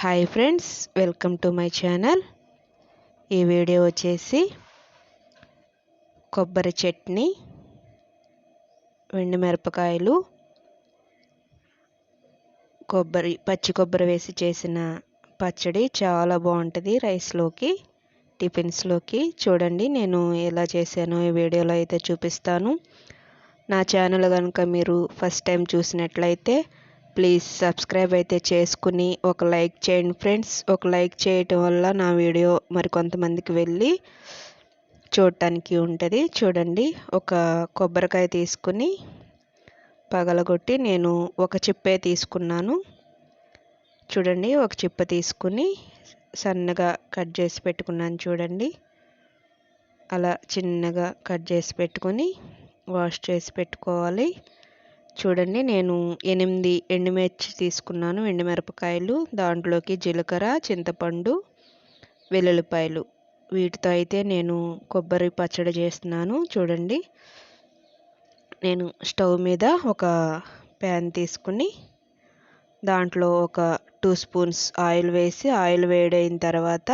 Hi friends welcome to my channel ఈ video వచ్చేసి కొబ్బరి చట్నీ వెండి మిరపకాయలు కొబ్బరి పచ్చి కొబ్బరి వేసి చేసిన పచ్చడి చాలా బాగుంటుంది రైస్లోకి టిఫిన్స్లోకి చూడండి నేను ఎలా చేశానో ఈ వీడియోలో అయితే చూపిస్తాను. నా ఛానల్ కనుక మీరు ఫస్ట్ టైం చూసినట్లయితే ప్లీజ్ సబ్స్క్రైబ్ అయితే చేసుకుని ఒక లైక్ చేయండి ఫ్రెండ్స్ ఒక లైక్ చేయటం వల్ల నా వీడియో మరి కొంతమందికి వెళ్ళి చూడటానికి ఉంటుంది. చూడండి ఒక కొబ్బరికాయ తీసుకుని పగలగొట్టి నేను ఒక చిప్పే తీసుకున్నాను. చూడండి ఒక చిప్ప తీసుకుని సన్నగా కట్ చేసి పెట్టుకున్నాను చూడండి. అలా చిన్నగా కట్ చేసి పెట్టుకొని వాష్ చేసి పెట్టుకోవాలి. చూడండి నేను ఎనిమిది ఎండుమిర్చి తీసుకున్నాను. ఎండుమిరపకాయలు దాంట్లోకి జీలకర్ర చింతపండు వెల్లుల్లిపాయలు. వీటితో అయితే నేను కొబ్బరి పచ్చడి చేస్తున్నాను. చూడండి నేను స్టవ్ మీద ఒక ప్యాన్ తీసుకుని దాంట్లో ఒక టూ స్పూన్స్ ఆయిల్ వేసి ఆయిల్ వేడైన తర్వాత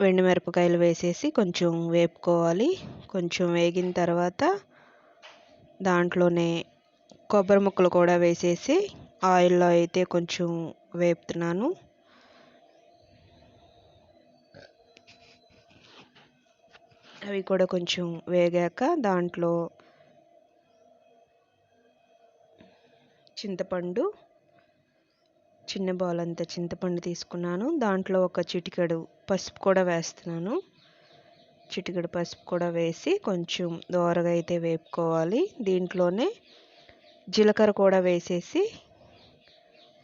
మిరపకాయలు వేసేసి కొంచెం వేపుకోవాలి. కొంచెం వేగిన తర్వాత దాంట్లోనే కొబ్బరి ముక్కలు కూడా వేసేసి ఆయిల్లో అయితే కొంచెం వేపుతున్నాను. అవి కూడా కొంచెం వేగాక దాంట్లో చింతపండు చిన్న బౌల్ అంతా చింతపండు తీసుకున్నాను. దాంట్లో ఒక చిటికెడు పసుపు కూడా వేస్తున్నాను. చిటికెడు పసుపు కూడా వేసి కొంచెం దోరగా అయితే వేపుకోవాలి. దీంట్లోనే జీలకర్ర కూడా వేసేసి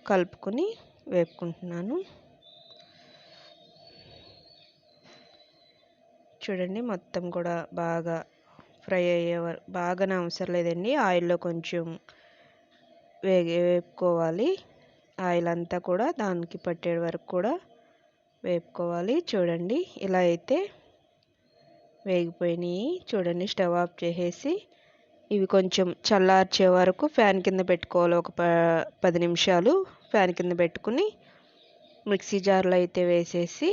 కలుపుకొని వేపుకుంటున్నాను. చూడండి మొత్తం కూడా బాగా ఫ్రై అయ్యే బాగానే అవసరం లేదండి. ఆయిల్లో కొంచెం వేగి వేపుకోవాలి. ఆయిల్ అంతా కూడా దానికి పట్టే వరకు కూడా వేపుకోవాలి. చూడండి ఇలా అయితే వేగిపోయినాయి. చూడండి స్టవ్ ఆఫ్ చేసేసి ఇవి కొంచెం చల్లార్చే వరకు ఫ్యాన్ కింద పెట్టుకోవాలి. ఒక ప పది నిమిషాలు ఫ్యాన్ కింద పెట్టుకుని మిక్సీ జార్లో అయితే వేసేసి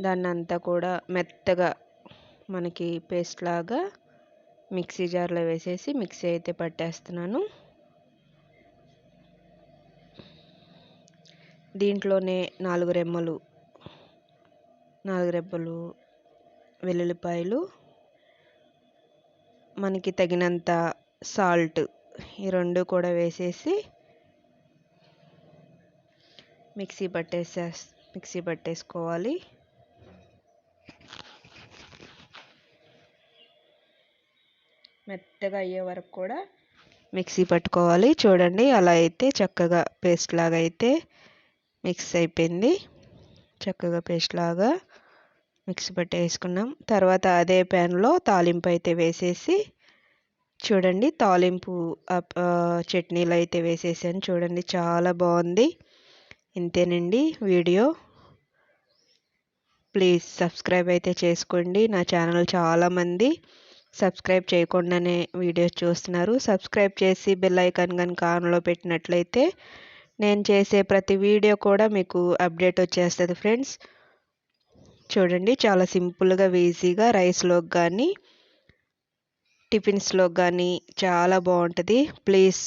దాన్ని అంతా కూడా మెత్తగా మనకి పేస్ట్ లాగా మిక్సీ జార్లో వేసేసి మిక్సీ అయితే పట్టేస్తున్నాను. దీంట్లోనే నాలుగు రెమ్మలు నాలుగు రెబ్బలు వెల్లుల్లిపాయలు మనకి తగినంత సాల్ట్ ఈ రెండు కూడా వేసేసి మిక్సీ పట్టేసే మిక్సీ పట్టేసుకోవాలి. మెత్తగా అయ్యే వరకు కూడా మిక్సీ పట్టుకోవాలి. చూడండి అలా అయితే చక్కగా పేస్ట్ లాగా అయితే మిక్స్ అయిపోయింది. చక్కగా పేస్ట్ లాగా మిక్సీ పట్టేసుకున్నాం తర్వాత అదే ప్యాన్లో తాలింపు అయితే వేసేసి చూడండి తాలింపు చట్నీలు అయితే వేసేసాను. చూడండి చాలా బాగుంది. ఇంతేనండి వీడియో. ప్లీజ్ సబ్స్క్రైబ్ అయితే చేసుకోండి. నా ఛానల్ చాలామంది సబ్స్క్రైబ్ చేయకుండానే వీడియోస్ చూస్తున్నారు. సబ్స్క్రైబ్ చేసి బెల్ ఐకాన్ కనుక ఆన్లో పెట్టినట్లయితే నేను చేసే ప్రతి వీడియో కూడా మీకు అప్డేట్ వచ్చేస్తుంది ఫ్రెండ్స్. చూడండి. చాలా సింపుల్గా ఈజీగా రైస్లోకి కానీ టిఫిన్స్లోకి కానీ చాలా బాగుంటుంది ప్లీజ్